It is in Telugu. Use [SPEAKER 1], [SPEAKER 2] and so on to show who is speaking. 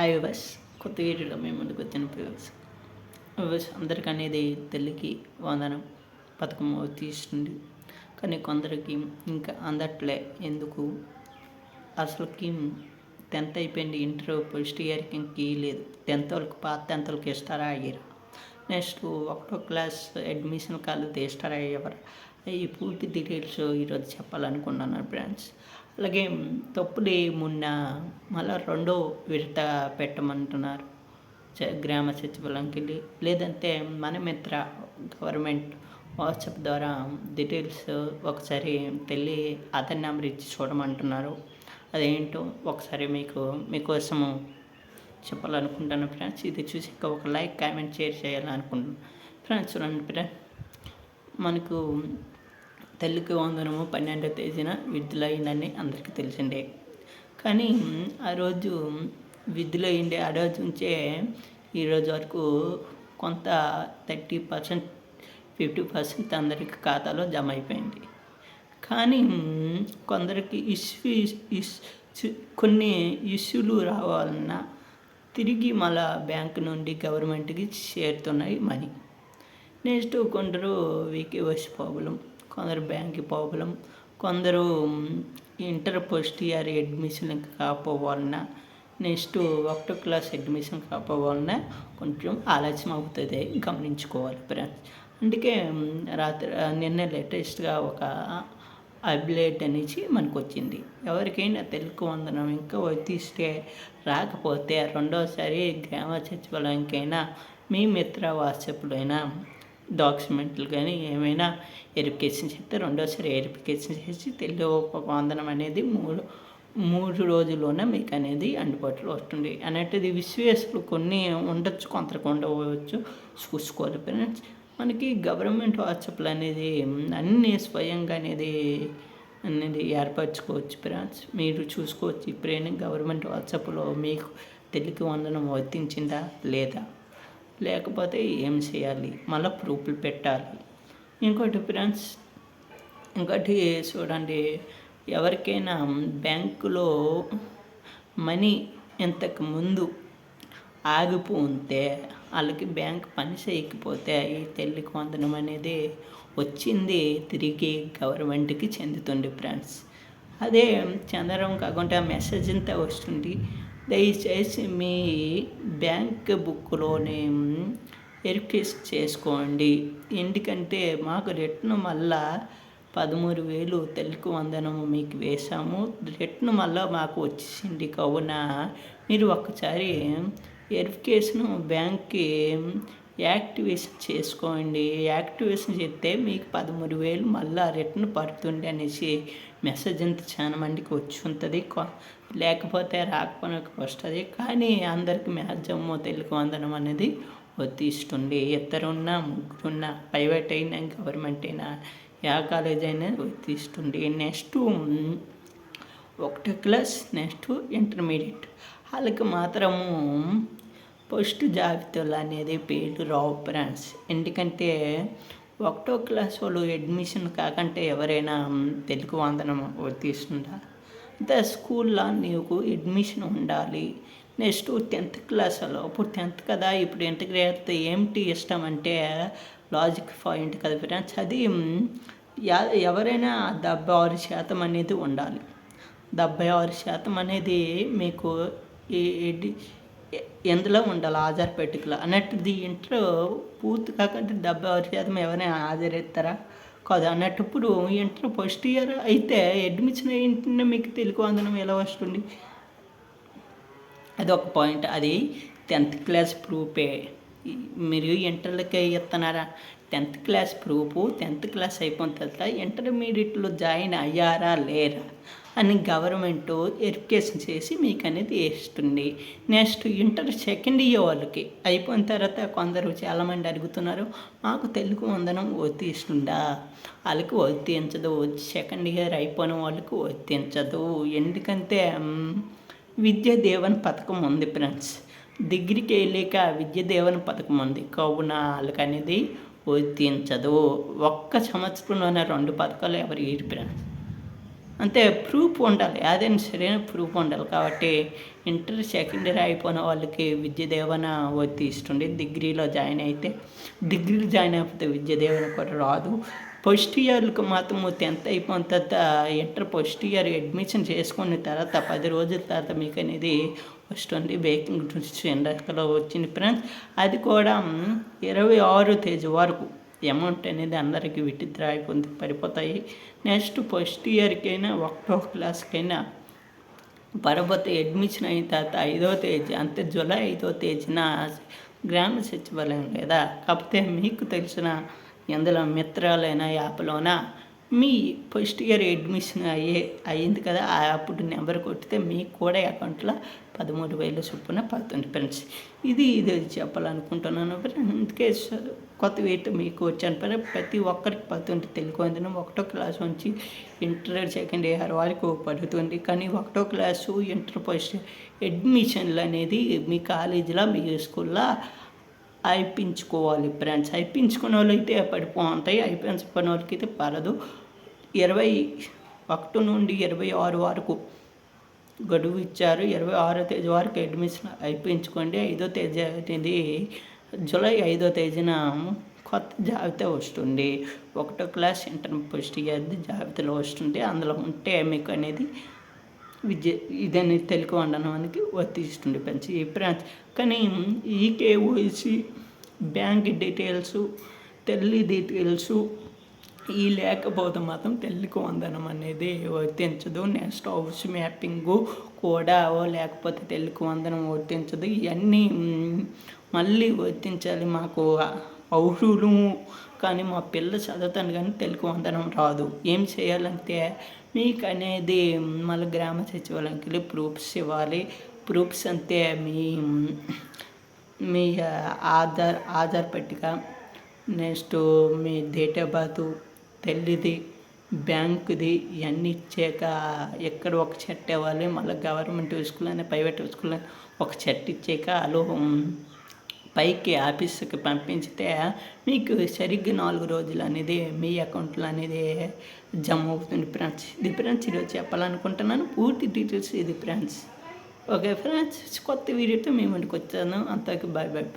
[SPEAKER 1] హాయ్ బస్ కొత్త వీడియోలో మేము ముందుకు వచ్చిన వ్యూవర్స్ వ్యూవర్స్ అందరికీ అనేది తల్లికి వందనం. పథకం తీస్తుంది కానీ కొందరికి ఇంకా అందట్లే. ఎందుకు? అసలుకి టెన్త్ అయిపోయింది ఇంటర్ ఫస్ట్ ఇయర్కి ఇంక లేదు. టెన్త్ వాళ్ళకి పాత టెన్త్ వాళ్ళకి ఇస్తారా అయ్యారు. నెక్స్ట్ ఒకటో క్లాస్ అడ్మిషన్ కాలేదు ఇస్తారా ఎవరు? ఈ పూర్తి డీటెయిల్స్ ఈరోజు చెప్పాలనుకున్నాను ఫ్రెండ్స్ అలాగే తప్పులు మొన్న మళ్ళీ రెండో విడత పెట్టమంటున్నారు. చ- గ్రామ సచివాలయంకి వెళ్ళి లేదంటే మన మిత్ర గవర్నమెంట్ వాట్సాప్ ద్వారా డీటెయిల్స్ ఒకసారి తెల్లి అతని నెంబర్ ఇచ్చి చూడమంటున్నారు. అదేంటో ఒకసారి మీకు మీకోసము చెప్పాలనుకుంటాను ఫ్రెండ్స్ ఇది చూసి ఇంకా ఒక లైక్ కామెంట్ షేర్ చేయాలనుకుంటున్నాను ఫ్రెండ్స్ చూడండి ఫ్రెండ్స్ మనకు తల్లికి వందనము పన్నెండో తేదీన విడుదలైందని అందరికీ తెలిసిందే. కానీ ఆ రోజు విడుదలైండే ఆ రోజు నుంచే ఈరోజు వరకు కొంత థర్టీ పర్సెంట్ ఫిఫ్టీ పర్సెంట్ అందరికి ఖాతాలో జమ అయిపోయింది. కానీ కొందరికి ఇష్యూ ఇష్యూ కొన్ని ఇష్యూలు రావాలన్నా తిరిగి మళ్ళా బ్యాంక్ నుండి గవర్నమెంట్కి చేరుతున్నాయి మనీ. నెక్స్ట్ కొందరు వీకే వచ్చి ప్రాబ్లం కొందరు బ్యాంక్ ప్రాబ్లం కొందరు ఇంటర్ ఫస్ట్ ఇయర్ అడ్మిషన్ కాకపోవాలన్నా నెక్స్ట్ ఒకటో క్లాస్ అడ్మిషన్ కాకపోవాలన్నా కొంచెం ఆలస్యం అవుతుంది గమనించుకోవాలి ఫ్రెండ్స్. అందుకే రాత్రి నిన్న లేటెస్ట్గా ఒక అప్డేట్ అనేసి మనకు వచ్చింది ఎవరికైనా తెలుగు వందనం ఇంకా వర్తిస్తే రాకపోతే రెండోసారి గ్రామ సచివాలయంకైనా మీ మిత్ర వాట్సాప్లో అయినా డాక్యుమెంట్లు కానీ ఏమైనా వెరిఫికేషన్ చేస్తే రెండోసారి వెరిఫికేషన్ చేసి తెలుగు వందనం అనేది మూడు మూడు రోజుల్లోనే మీకు అనేది అందుబాటులో వస్తుంది. అనేటిది విశ్వేషాలు కొన్ని ఉండొచ్చు కొంత ఉండవచ్చు. చూసుకోవాలి ఫ్రెండ్స్ మనకి గవర్నమెంట్ వాట్సాప్లు అనేది అన్నీ స్వయంగా అనేది అనేది ఏర్పరచుకోవచ్చు ఫ్రెండ్స్. మీరు చూసుకోవచ్చు ఇప్పుడైనా గవర్నమెంట్ వాట్సాప్లో మీకు తెలుగు వందనం వర్తించిందా లేదా? లేకపోతే ఏం చేయాలి? మళ్ళీ ప్రూఫ్లు పెట్టాలి. ఇంకోటి ఫ్రెండ్స్ ఇంకోటి చూడండి. ఎవరికైనా బ్యాంకులో మనీ ఇంతకు ముందు ఆగిపోతే వాళ్ళకి బ్యాంక్ పని చేయకపోతే ఈ తల్లికి కొందనం అనేది వచ్చింది తిరిగి గవర్నమెంట్కి చెందుతుంది ఫ్రెండ్స్. అదే చంద్రం కాకుండా మెసేజ్ అంతా వస్తుంది. దయచేసి మీ బ్యాంక్ బుక్లోనే వెరిఫికేషన్ చేసుకోండి. ఎందుకంటే మాకు రిటర్న్ మళ్ళా పదమూడు వేలు తెలుగు వందనము మీకు వేసాము రిటర్న్ మళ్ళా మాకు వచ్చేసింది. కావున మీరు ఒక్కసారి వెరిఫికేషన్ బ్యాంక్కి యాక్టివేషన్ చేసుకోండి. యాక్టివేషన్ చేస్తే మీకు పదమూడు వేలు మళ్ళీ రిటర్న్ పడుతుంది అనేసి మెసేజ్ అంత చాలా మందికి వచ్చి ఉంటుంది. లేకపోతే రాకపోయినా వస్తుంది. కానీ అందరికీ మ్యాక్సిమం తెలుగు అందడం అనేది వర్తిస్తుంది ఇద్దరున్నా ముగ్గురున్నా ప్రైవేట్ అయినా గవర్నమెంట్ అయినా యా కాలేజ్ అయినా వర్తిస్తుంది నెక్స్ట్ ఒకటో క్లాస్ నెక్స్ట్ ఇంటర్మీడియట్. వాళ్ళకి మాత్రము ఫస్ట్ జాబితాలు అనేది పేర్లు రావు ఫ్రెండ్స్. ఎందుకంటే ఒకటో క్లాస్ వాళ్ళు అడ్మిషన్ కాకంటే ఎవరైనా తెలుగు వందనం వర్తిస్తుందా అంటే స్కూల్లో నీకు అడ్మిషన్ ఉండాలి. నెక్స్ట్ టెన్త్ క్లాస్లో ఇప్పుడు టెన్త్ కదా ఇప్పుడు ఇంటిగ్రేట్ ఏమిటి ఇష్టం అంటే లాజిక్ పాయింట్ కదా ఫ్రెండ్స్. అది ఎవరైనా డెబ్బై ఆరు శాతం అనేది ఉండాలి. డెబ్బై ఆరు శాతం అనేది మీకు ఈ ఎందులో ఉండాలి ఆధార్ అన్నట్టు అన్నట్టుది ఇంట్లో పూర్తి కాకుండా డెబ్బై ఆరు శాతం ఎవరైనా హాజరెత్తారా కాదు అన్నట్టు ఇప్పుడు ఇంటర్ ఫస్ట్ ఇయర్ అయితే అడ్మిషన్ అయింటనే మీకు తెలుగు అందనం ఎలా వస్తుంది? అది ఒక పాయింట్. అది టెన్త్ క్లాస్ ప్రూఫే. మీరు ఇంటర్లకే ఇస్తున్నారా? Tenth class proof tenth class అయిపోయిన తర్వాత ఇంటర్మీడియట్లో జాయిన్ అయ్యారా లేరా అని గవర్నమెంట్ వెరిఫికేషన్ చేసి మీకు అనేది వేస్తుంది నెక్స్ట్ ఇంటర్ సెకండ్ ఇయర్ వాళ్ళకి అయిపోయిన తర్వాత కొందరు చాలామంది అడుగుతున్నారు మాకు తెలుగు వందనం వర్తిస్తుందా? వాళ్ళకి వర్తించదు. సెకండ్ ఇయర్ అయిపోయిన వాళ్ళకి వర్తించదు. ఎందుకంటే విద్యా దేవన్ పథకం ఉంది ఫ్రెండ్స్. డిగ్రీకి వెళ్ళాక విద్యా దేవన్ పథకం ఉంది. కావున వాళ్ళకి అనేది వర్తించదు ఒక్క సంవత్సరంలోనే రెండు పథకాలు ఎవరు ఇరు అంతే ప్రూఫ్ ఉండాలి. అదేనా సరైన ప్రూఫ్ ఉండాలి కాబట్టి ఇంటర్ సెకండ్ ఇయర్ అయిపోయిన వాళ్ళకి విద్య దేవన వర్తిస్తుంది డిగ్రీలో జాయిన్ అయితే డిగ్రీలో జాయిన్ అయిపోతే విద్యదేవన కూడా రాదు. ఫస్ట్ ఇయర్కి మాత్రం టెన్త్ అయిపోయిన తర్వాత ఇంటర్ ఫస్ట్ ఇయర్ అడ్మిషన్ చేసుకున్న తర్వాత పది రోజుల తర్వాత మీకు అనేది వస్తుంది బేకింగ్ ట్రిప్స్ ఎండాకలో వచ్చింది ఫ్రెండ్స్. అది కూడా ఇరవై ఆరు తేదీ వరకు అమౌంట్ అనేది అందరికీ విత్డ్రా అయిపోతుంది పడిపోతాయి. నెక్స్ట్ ఫస్ట్ ఇయర్కైనా ఒకటో క్లాస్కైనా పరపతి అడ్మిషన్ అయిన తర్వాత ఐదో తేదీ అంతే జూలై ఐదో తేదీన గ్రామ సచివాలయం లేదా కాకపోతే మీకు తెలిసిన ఎందులో మిత్రాలైన యాప్లోన? మీ ఫస్ట్ ఇయర్ అడ్మిషన్ అయ్యే అయ్యింది కదా ఆ అప్పుడు నెంబర్ కొట్టితే మీకు కూడా అకౌంట్లో పదమూడు వేల చొప్పున పడుతుంది ఫ్రెండ్స్. ఇది ఇది చెప్పాలనుకుంటున్నాను అందుకే కొత్త వెయిట్ మీకు వచ్చాను పని ప్రతి ఒక్కరికి పడుతుంది. తెలుగు అందులో ఒకటో క్లాస్ నుంచి ఇంటర్ సెకండ్ ఇయర్ వరకు పడుతుంది. కానీ ఒకటో క్లాసు ఇంటర్ ఫస్ట్ అడ్మిషన్లు అనేది మీ కాలేజీలో మీ స్కూల్లో అయిపించుకోవాలి ఫ్రెండ్స్. అయిపించుకునే వాళ్ళు అయితే పడిపోతాయి. అయిపించుకునే వాళ్ళకి అయితే పడదు. ఇరవై ఒకటి నుండి ఇరవై ఆరు వరకు గడువు ఇచ్చారు. ఇరవై ఆరో తేదీ వరకు అడ్మిషన్ అయిపించుకోండి. ఐదో తేదీ అనేది జూలై ఐదో తేదీన కొత్త జాబితా వస్తుంది. ఒకటో క్లాస్ ఇంటర్ ఫస్ట్ ఇయర్ జాబితాలో వస్తుంది. అందులో ఉంటే మీకు అనేది విద్య ఇదని తెలుగు వండడానికి వర్తిస్తుండే పెంచి బ్రాంచ్ కానీ ఈ కేవైసీ బ్యాంక్ డీటెయిల్స్ తల్లి డీటెయిల్స్ ఈ లేకపోతే మాత్రం తెలుగు వందనం అనేది వర్తించదు. నెక్స్ట్ హౌస్ మ్యాపింగ్ కూడా లేకపోతే తెలుగు వందనం వర్తించదు. ఇవన్నీ మళ్ళీ వర్తించాలి మాకు అవురులు కానీ మా పిల్ల చదువుతాను కానీ తెలుగు వందనం రాదు. ఏం చేయాలంటే మీకు అనేది మళ్ళీ గ్రామ సచివాలయంకి వెళ్ళి ప్రూఫ్స్ ఇవ్వాలి. ప్రూఫ్స్ అంటే మీ మీ ఆధార్ ఆధార్ పట్టిక నెక్స్ట్ మీ డేట్ ఆఫ్ బర్త్ తల్లిది బ్యాంకుది ఇవన్నీ ఇచ్చాక ఎక్కడ ఒక చెట్ ఇవ్వాలి. మళ్ళీ గవర్నమెంట్ స్కూల్ అని ప్రైవేట్ స్కూల్ అని ఒక చెట్ ఇచ్చాక వాళ్ళు పైకి ఆఫీస్కి పంపించితే మీకు సరిగ్గా నాలుగు రోజులు అనేది మీ అకౌంట్లో అనేది జమ అవుతుంది ఫ్రెండ్స్. ఇది ఫ్రెండ్స్ ఈరోజు చెప్పాలనుకుంటున్నాను. పూర్తి డీటెయిల్స్ ఇది ఫ్రెండ్స్. ఓకే ఫ్రెండ్స్ కొత్త వీడియోతో మేము ఇంటికి వచ్చాను అంతకు బాయ్ బాయ్